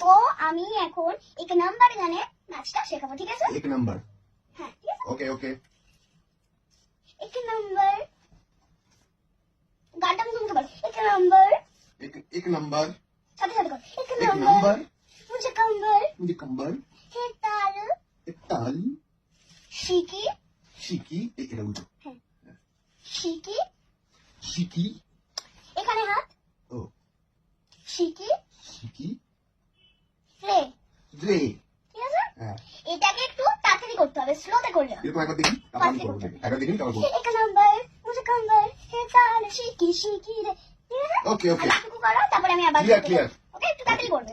তো আমি এখন এক নাম্বার গানে নাচটা শেখাবো ঠিক আছে? এক নাম্বার হ্যাঁ ঠিক আছে? ওকে ওকে এক নাম্বার গানটা আমি তোমাকে এক নাম্বার এক এক নাম্বার সাথে সাথে কর। এক নাম্বার মুঝে কম্বল মুঝে কম্বল হে তাল। হে তাল। শিকি। শিকি এটা বুঝো হ্যাঁ। শিকি। শিকি। এখানে হাত। ও। শিকি। শিকি। ফ্লে ঠিক আছে? এটাকে একটু তাড়াতাড়ি করতে হবে স্লোতে করলে এক নাম্বার মুঝে হে তালে শিকি শিকি রে। ওকে ওকে আমি আবার ক্লিয়ার ওকে একটু তাড়াতাড়ি করবে।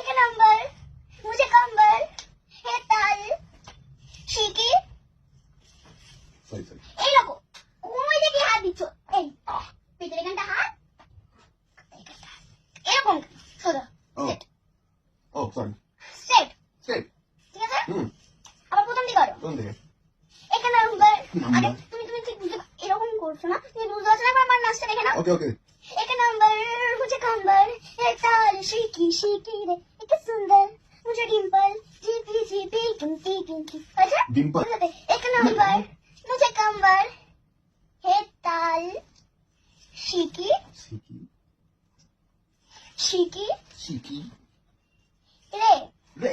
এক নাম্বার মুঝে হে তাল শিকি। কোন দিকে এখানে আরে তুমি তুমি ঠিক এরকম করছ না? তুমি বুঝতে পারছ না? আমার নাচটা দেখে নাও। এক নাম্বার মুঝে কাম্বার। এ তাল শিকি শিকি রে? এত সুন্দর। মুঝে ডিম্পল। জিপি জিপি কিমতি কিমতি এক নাম্বার মুঝে কাম্বার। হে তাল। শিকি শিকি শিকি রে।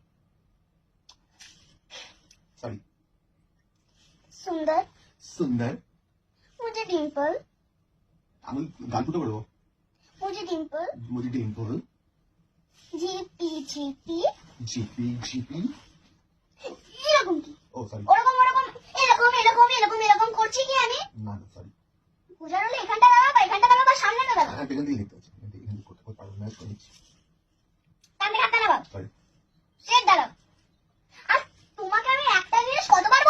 সুন্দর। সুন্দর। মুঝে ডিম্পল। আমি গান ফুটো করব মুঝে ডিম্পল। মুঝে ডিম্পল। জিপি জিপি। জিপি জিপি। এরকম কি? ও সরি ওরকম ওরকম এরকম এরকম এরকম এরকম করছি কি আমি? না না সরি বোঝার হলে এখানটা দাঁড়াবা এখানটা দাঁড়াবা সামনে দাঁড়াবা হ্যাঁ এখান থেকে লিখতে হচ্ছে এখান থেকে করতে পারব না সরি সামনে হাত দাঁড়াবা সরি সেট দাঁড়াও। আর তোমাকে আমি একটা জিনিস কতবার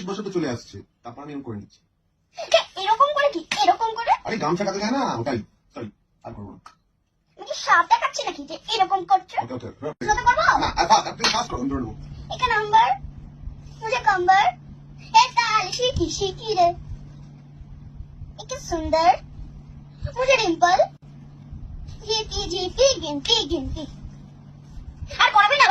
পঞ্চাশ বছর তো চলে আসছে। তারপর আমি এরকম করে নিচ্ছি। এরকম করে কি? এরকম করে? আরে গাম কাটে যায় না? ওটাই। আর করব না। সাপ নাকি যে এরকম করছ? এটা নাম্বার মুঝে শিখি শিখি রে। সুন্দর। মুঝে ডিম্পল। আর করাবে না